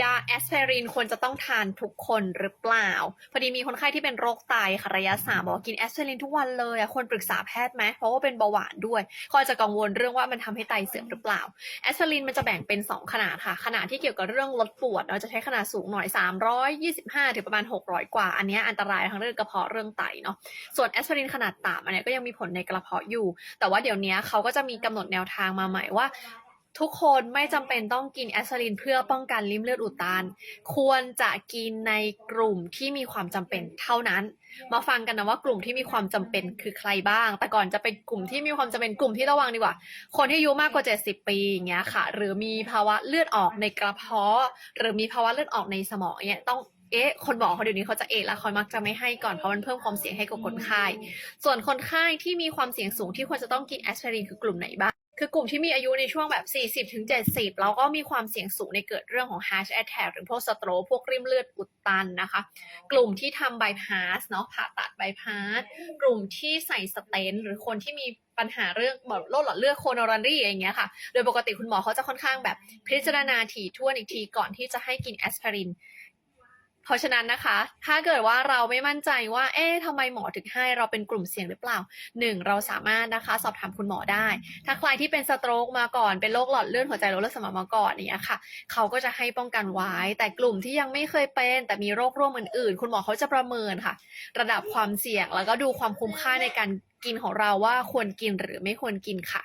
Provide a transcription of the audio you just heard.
ยาแอสไพรินควรจะต้องทานทุกคนหรือเปล่า พอดีมีคนไข้ที่เป็นโรคไตค่ะระยะสามบอกกินแอสไพรินทุกวันเลยอะควรปรึกษาแพทย์ไหมเพราะว่าเป็นเบาหวานด้วยเขาอาจะกังวลเรื่องว่ามันทำให้ไตเสื่อมหรือเปล่าแอสไพรินมันจะแบ่งเป็น 2 ขนาดค่ะ ขนาดที่เกี่ยวกับเรื่องลดปวดเราจะใช้ขนาดสูงหน่อย 325 ถึงประมาณ 600 กว่า อันเนี้ยอันตรายทั้งเรื่องกระเพาะเรื่องไตเนาะส่วนแอสไพรินขนาดต่ำอันเนี้ยก็ยังมีผลในกระเพาะอยู่ แต่ว่าเดี๋ยวนี้เขาก็จะมีกำหนดแนวทางมาใหม่ว่า ทุกคนไม่จำเป็นต้องกินแอสไพรินเพื่อป้องกันริ่มเลือดอุดตัน ควรจะกินในกลุ่มที่มีความจำเป็นเท่านั้น มาฟังกันนะว่ากลุ่มที่มีความจำเป็นคือใครบ้าง แต่ก่อนจะเป็นกลุ่มที่มีความจำเป็นกลุ่มที่ระวังดีกว่า คนที่อายุมากกว่า 70 ปีอย่างเงี้ยค่ะ หรือมีภาวะเลือดออกในกระเพาะ หรือมีภาวะเลือดออกในสมองเนี่ยต้องเอ๊ะ คนบอกเขาเดี๋ยวนี้เขาจะเอะล้วเขามักจะไม่ให้ก่อนเพราะมันเพิ่มความเสี่ยงให้กับคนไข้ ส่วนคนไข้ที่มีความเสี่ยงสูงที่ควรจะต้องกินแอสไพรินคือกลุ่มไหนบ้าง คือกลุ่มที่มีอายุในช่วงแบบ 40ถึง70 แล้วก็มีความเสี่ยงสูงในเกิดเรื่องของ heart attack หรือพวกสโตรกพวกริ่มเลือดอุดตันนะคะ กลุ่มที่ทำบายพาสเนาะผ่าตัดบายพาสกลุ่มที่ใส่สเตนต์หรือคนที่มีปัญหาเรื่องแบบโรคหลอดเลือดโคโนรันรีอย่างเงี้ยค่ะ โดยปกติคุณหมอเขาจะค่อนข้างแบบพิจารณาถี่ถ้วนอีกทีก่อนที่จะให้กินแอสไพริน เพราะฉะนั้นนะคะ ถ้าเกิดว่าเราไม่มั่นใจว่า เอ๊ะทำไมหมอถึงให้เราเป็นกลุ่มเสี่ยงหรือเปล่าหนึ่งเราสามารถนะคะสอบถามคุณหมอได้ ถ้าใครที่เป็นสโตรกมาก่อน เป็นโรคหลอดเลือดหัวใจโรคเลือดสมองมาก่อนเนี้ยค่ะ เขาก็จะให้ป้องกันไว้ แต่กลุ่มที่ยังไม่เคยเป็น แต่มีโรคร่วมอื่น ๆ คุณหมอเขาจะประเมินค่ะ ระดับความเสี่ยงแล้วก็ดูความคุ้มค่าในการกินของเราว่าควรกินหรือไม่ควรกินค่ะ